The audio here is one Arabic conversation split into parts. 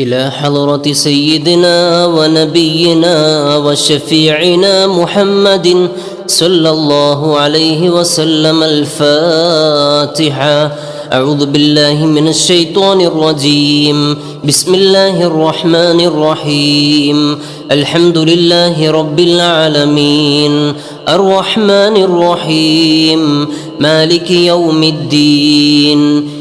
إلى حضرة سيدنا ونبينا وشفيعنا محمد صلى الله عليه وسلم الفاتحة. أعوذ بالله من الشيطان الرجيم. بسم الله الرحمن الرحيم. الحمد لله رب العالمين. الرحمن الرحيم. مالك يوم الدين.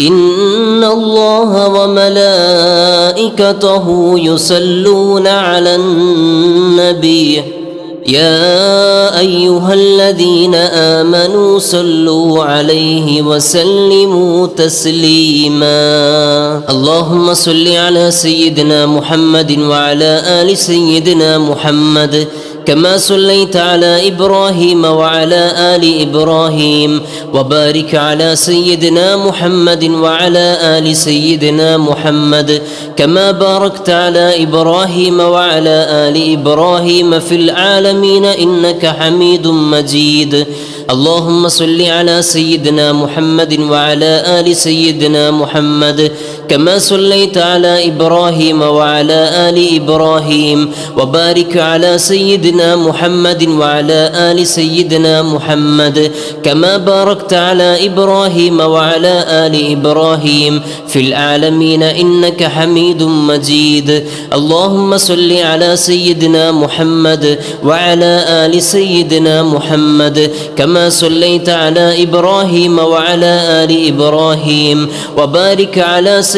إن الله وملائكته يصلون على النبي. يا أيها الذين آمنوا صلوا عليه وسلموا تسليما. اللهم صل على سيدنا محمد وعلى آل سيدنا محمد. كما صليت على إبراهيم وعلى آل إبراهيم وبارك على سيدنا محمد وعلى آل سيدنا محمد كما باركت على إبراهيم وعلى آل إبراهيم في العالمين إنك حميد مجيد. اللهم صل على سيدنا محمد وعلى آل سيدنا محمد كما صليت على إبراهيم وعلى آل إبراهيم وبارك على سيدنا محمد وعلى آل سيدنا محمد كما باركت على إبراهيم وعلى آل إبراهيم في العالمين إنك حميد مجيد. اللهم صل على سيدنا محمد وعلى آل سيدنا محمد كما صليت على إبراهيم وعلى آل إبراهيم وبارك على سيدنا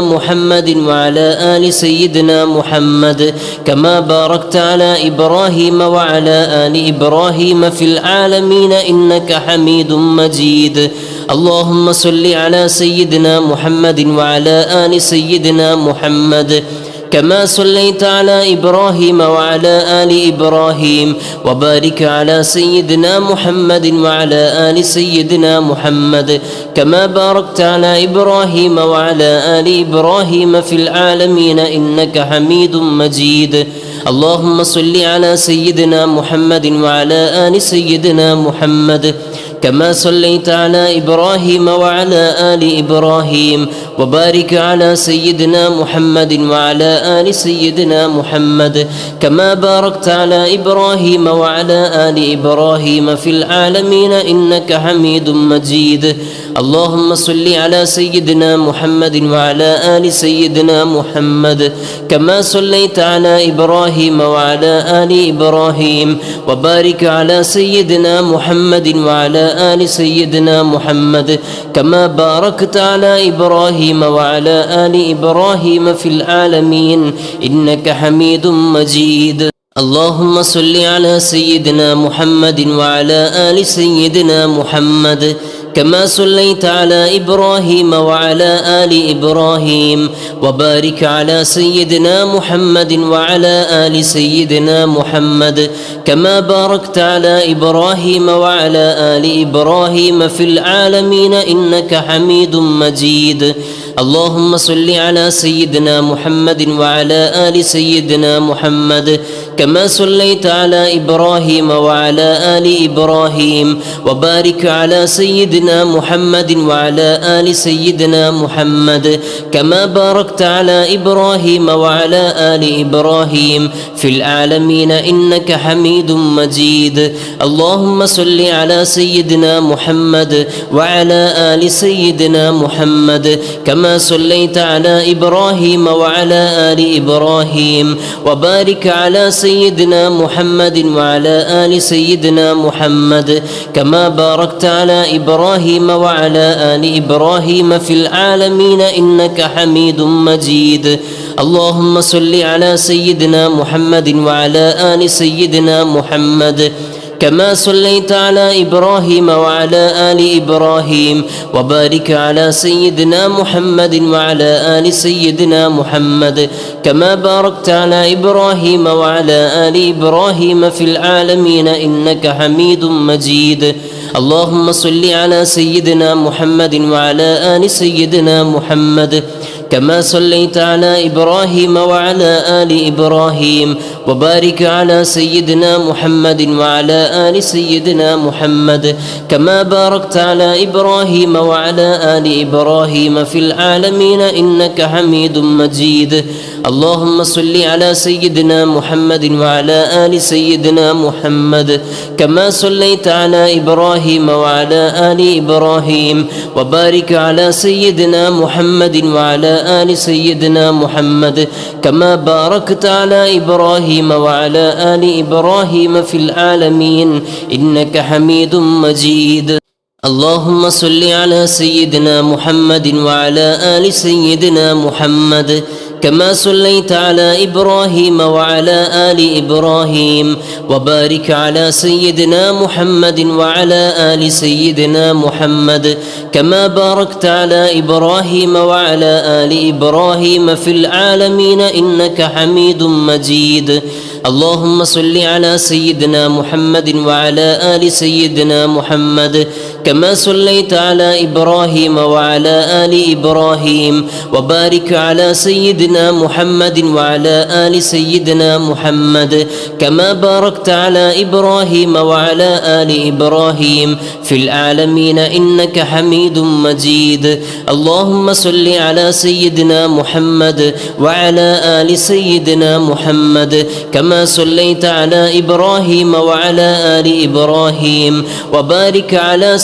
محمد وعلى آل سيدنا محمد كما باركت على إبراهيم وعلى آل إبراهيم في العالمين إنك حميد مجيد. اللهم صل على سيدنا محمد وعلى آل سيدنا محمد. كما صليت على إبراهيم وعلى آل إبراهيم وبارك على سيدنا محمد وعلى آل سيدنا محمد كما باركت على إبراهيم وعلى آل إبراهيم في العالمين إنك حميد مجيد. اللهم صل على سيدنا محمد وعلى آل سيدنا محمد. كما صليت على إبراهيم وعلى آل إبراهيم وبارك على سيدنا محمد وعلى آل سيدنا محمد كما باركت على إبراهيم وعلى آل إبراهيم في العالمين إنك حميد مجيد. اللهم صل على سيدنا محمد وعلى آل سيدنا محمد كما صليت على إبراهيم وعلى آل إبراهيم وبارك على سيدنا محمد وعلى آل سيدنا محمد كما باركت على إبراهيم وعلى آل إبراهيم في العالمين إنك حميد مجيد اللهم صل على سيدنا محمد وعلى آل سيدنا محمد كما صليت على إبراهيم وعلى آل إبراهيم وبارك على سيدنا محمد وعلى آل سيدنا محمد كما باركت على إبراهيم وعلى آل إبراهيم في العالمين إنك حميد مجيد. اللهم صل على سيدنا محمد وعلى آل سيدنا محمد كما صليت على إبراهيم وعلى آل إبراهيم وبارك على سيدنا محمد وعلى آل سيدنا محمد كما باركت على إبراهيم وعلى آل إبراهيم في العالمين إنك حميد مجيد اللهم صل على سيدنا محمد وعلى آل سيدنا محمد كما صليت على إبراهيم وعلى آل إبراهيم وبارك على سيدنا محمد وعلى آل سيدنا محمد كما باركت على إبراهيم وعلى آل إبراهيم في العالمين إنك حميد مجيد. اللهم صل على سيدنا محمد وعلى آل سيدنا محمد. كما صليت على إبراهيم وعلى آل إبراهيم وبارك على سيدنا محمد وعلى آل سيدنا محمد كما باركت على إبراهيم وعلى آل إبراهيم في العالمين إنك حميد مجيد. اللهم صل على سيدنا محمد وعلى آل سيدنا محمد. كما صليت على إبراهيم وعلى آل إبراهيم وبارك على سيدنا محمد وعلى آل سيدنا محمد كما باركت على إبراهيم وعلى آل إبراهيم في العالمين إنك حميد مجيد. اللهم صل على سيدنا محمد وعلى آل سيدنا محمد كما صليت على إبراهيم وعلى آل إبراهيم وبارك على سيدنا محمد وعلى آل سيدنا محمد كما باركت على إبراهيم وعلى آل إبراهيم في العالمين إنك حميد مجيد. اللهم صل على سيدنا محمد وعلى آل سيدنا محمد كما صليت على إبراهيم وعلى آل إبراهيم وبارك على سيدنا محمد وعلى آل سيدنا محمد كما باركت على إبراهيم وعلى آل إبراهيم في العالمين إنك حميد مجيد. اللهم صل على سيدنا محمد وعلى آل سيدنا محمد كما صليت على إبراهيم وعلى آل إبراهيم وبارك على سيدنا محمد وعلى آل سيدنا محمد كما باركت على إبراهيم وعلى آل إبراهيم في العالمين إنك حميد مجيد. اللهم صل على سيدنا محمد وعلى آل سيدنا محمد كما صليت على إبراهيم وعلى آل إبراهيم وبارك على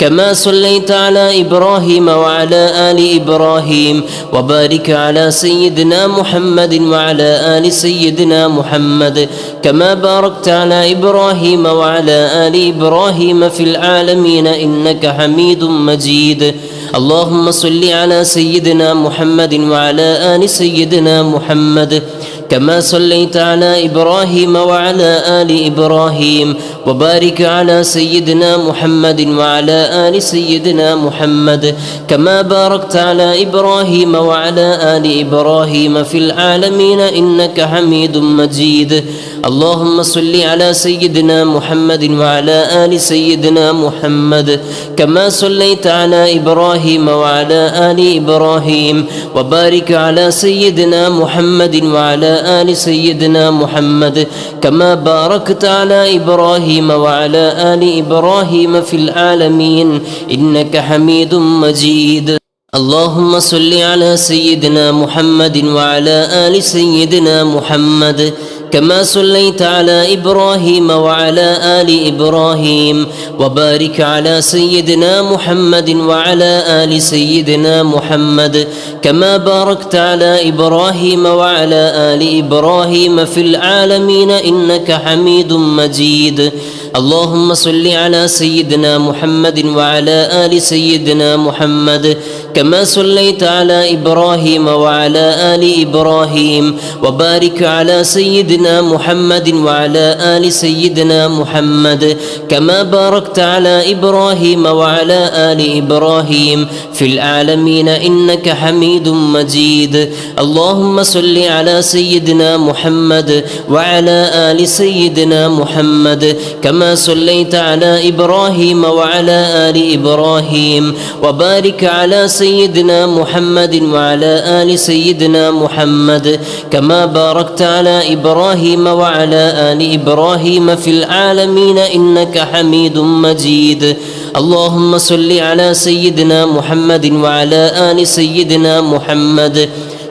كما صليت على إبراهيم وعلى آل إبراهيم وبارك على سيدنا محمد وعلى آل سيدنا محمد كما باركت على إبراهيم وعلى آل إبراهيم في العالمين إنك حميد مجيد. اللهم صل على سيدنا محمد وعلى آل سيدنا محمد. كما صليت على إبراهيم وعلى آل إبراهيم وبارك على سيدنا محمد وعلى آل سيدنا محمد كما باركت على إبراهيم وعلى آل إبراهيم في العالمين إنك حميد مجيد. اللهم صل على سيدنا محمد وعلى آل سيدنا محمد كما صليت على إبراهيم وعلى آل إبراهيم وبارك على سيدنا محمد وعلى آل سيدنا محمد كما باركت على إبراهيم وعلى آل إبراهيم في العالمين إنك حميد مجيد. اللهم صل على سيدنا محمد وعلى آل سيدنا محمد كما صليت على إبراهيم وعلى آل إبراهيم وبارك على سيدنا محمد وعلى آل سيدنا محمد كما باركت على إبراهيم وعلى آل إبراهيم في العالمين إنك حميد مجيد. اللهم صل على سيدنا محمد وعلى آل سيدنا محمد كما صليت على إبراهيم وعلى آل إبراهيم وبارك على سيدنا محمد وعلى آل سيدنا محمد كما باركت على إبراهيم وعلى آل إبراهيم في العالمين إنك حميد مجيد اللهم صل على سيدنا محمد وعلى آل سيدنا محمد كما صليت على إبراهيم وعلى آل إبراهيم وبارك على سيدنا محمد وعلى آل سيدنا محمد كما باركت على إبراهيم وعلى آل إبراهيم في العالمين إنك حميد مجيد. اللهم صل على سيدنا محمد وعلى آل سيدنا محمد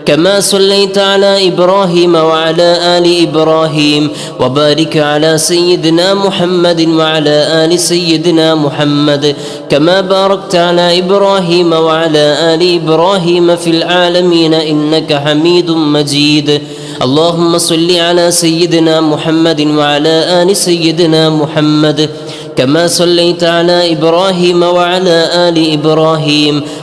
كما صليت على إبراهيم وعلى آل إبراهيم وبارك على سيدنا محمد وعلى آل سيدنا محمد كما باركت على إبراهيم وعلى آل إبراهيم في العالمين إنك حميد مجيد. اللهم صل على سيدنا محمد وعلى آل سيدنا محمد كما صليت على إبراهيم وعلى آل إبراهيم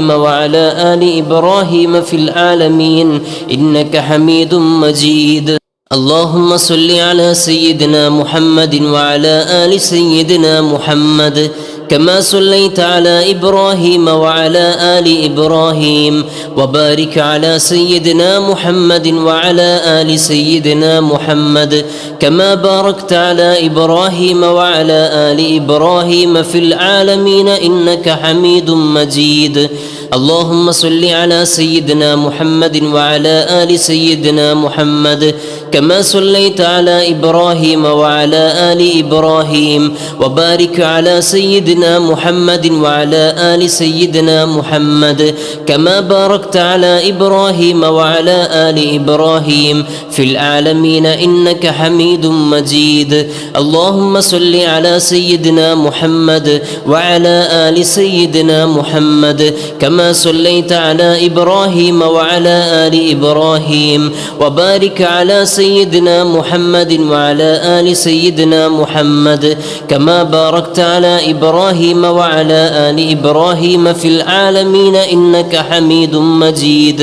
وعلى آل إبراهيم في العالمين إنك حميد مجيد. اللهم صل على سيدنا محمد وعلى آل سيدنا محمد. كما صليت على إبراهيم وعلى آل إبراهيم وبارك على سيدنا محمد وعلى آل سيدنا محمد كما باركت على إبراهيم وعلى آل إبراهيم في العالمين إنك حميد مجيد. اللهم صل على سيدنا محمد وعلى آل سيدنا محمد كما صليت على إبراهيم وعلى آل إبراهيم وبارك على سيدنا محمد وعلى آل سيدنا محمد كما باركت على إبراهيم وعلى آل إبراهيم في العالمين إنك حميد مجيد اللهم صل على سيدنا محمد وعلى آل سيدنا محمد كما صليت على إبراهيم وعلى آل إبراهيم وبارك على سيدنا محمد وعلى آل سيدنا محمد كما باركت على إبراهيم وعلى آل إبراهيم في العالمين إنك حميد مجيد.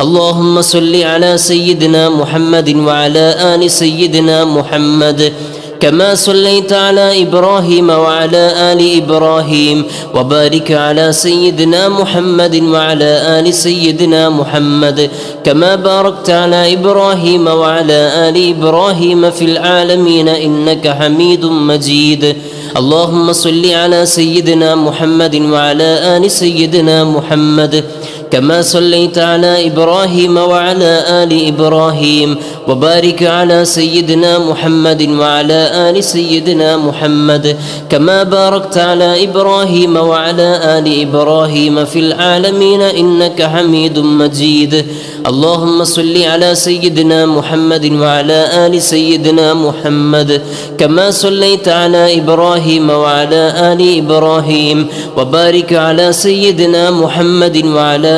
اللهم صل على سيدنا محمد وعلى آل سيدنا محمد. كما صليت على إبراهيم وعلى آل إبراهيم وبارك على سيدنا محمد وعلى آل سيدنا محمد كما باركت على إبراهيم وعلى آل إبراهيم في العالمين إنك حميد مجيد. اللهم صل على سيدنا محمد وعلى آل سيدنا محمد. كما صليت على إبراهيم وعلى آل إبراهيم وبارك على سيدنا محمد وعلى آل سيدنا محمد كما باركت على إبراهيم وعلى آل إبراهيم في العالمين إنك حميد مجيد. اللهم صل على سيدنا محمد وعلى آل سيدنا محمد كما صليت على إبراهيم وعلى آل إبراهيم وبارك على سيدنا محمد وعلى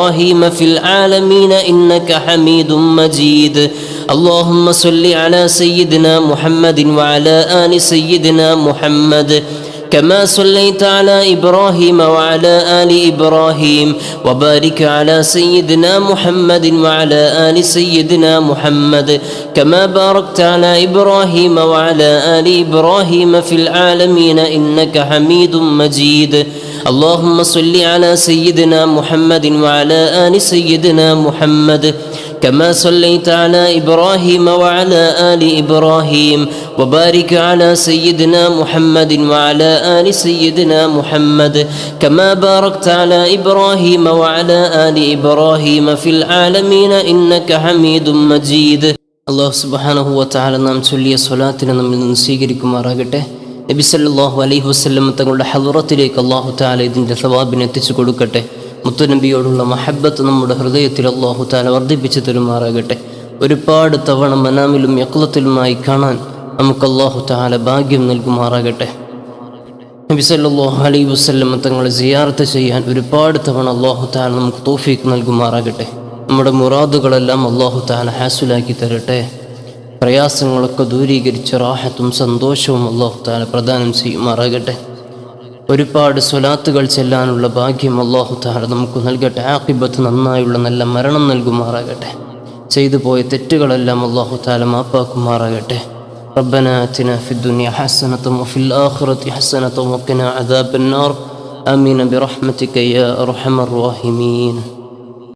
في العالمين إنك حميد مجيد. اللهم صل على سيدنا محمد وعلى آل سيدنا محمد. كما صليت على إبراهيم وعلى آل إبراهيم. وبارك على سيدنا محمد وعلى آل سيدنا محمد. كما باركت على إبراهيم وعلى آل إبراهيم في العالمين إنك حميد مجيد. اللهم صل على سيدنا محمد وعلى آل سيدنا محمد كما صليت على إبراهيم وعلى آل إبراهيم وبارك على سيدنا محمد وعلى آل سيدنا محمد كما باركت على إبراهيم وعلى آل إبراهيم في العالمين إنك حميد مجيد അള്ളാഹു സുബാനഹു വത്താല നാം ചൊല്ലിയ സ്വലാത്തിനെ നമ്മിൽ നിന്ന് സ്വീകരിക്കുമാറാകട്ടെ നബി സല്ലാഹു അലൈഹി വസല്ലം തങ്ങളുടെ ഹലുറത്തിലേക്ക് അള്ളാഹു താല ഇതിന്റെ സവാബിനെ എത്തിച്ചു കൊടുക്കട്ടെ. മുത്തുനബിയോടുള്ള മഹബത്ത് നമ്മുടെ ഹൃദയത്തിൽ അള്ളാഹു താല വർദ്ധിപ്പിച്ചു തരുമാറാകട്ടെ. ഒരുപാട് തവണ മനാമിലും യക്ലത്തിലുമായി കാണാൻ നമുക്ക് അള്ളാഹു താല ഭാഗ്യം നൽകുമാറാകട്ടെ. നബി സല്ലാഹു അലൈഹി വസല്ലം തങ്ങളെ സിയാറത്ത് ചെയ്യാൻ ഒരുപാട് തവണ അള്ളാഹു താല നമുക്ക് തോഫീക്ക് നൽകുമാറാകട്ടെ. നമ്മുടെ മുറാദുകളെല്ലാം അള്ളാഹു താല ഹാസുലാക്കി തരട്ടെ. പ്രയാസങ്ങളൊക്കെ ദൂരീകരിച്ച് റാഹത്തും സന്തോഷവും അള്ളാഹു താല പ്രദാനം ചെയ്യുമാറാകട്ടെ ഒരുപാട് സ്വലാത്തുകൾ ചെല്ലാനുള്ള ഭാഗ്യം അള്ളാഹു താല നമുക്ക് നൽകട്ടെ ആക്കിബത്ത് നന്നായുള്ള നല്ല മരണം നൽകുമാറാകട്ടെ ചെയ്തു പോയ തെറ്റുകളെല്ലാം അള്ളാഹു താല മാപ്പാക്കുമാറാകട്ടെ ربنا آتنا في الدنيا حسنة وفي الآخرة حسنة وقنا عذاب النار آمين برحمتك يا أرحم الراحمين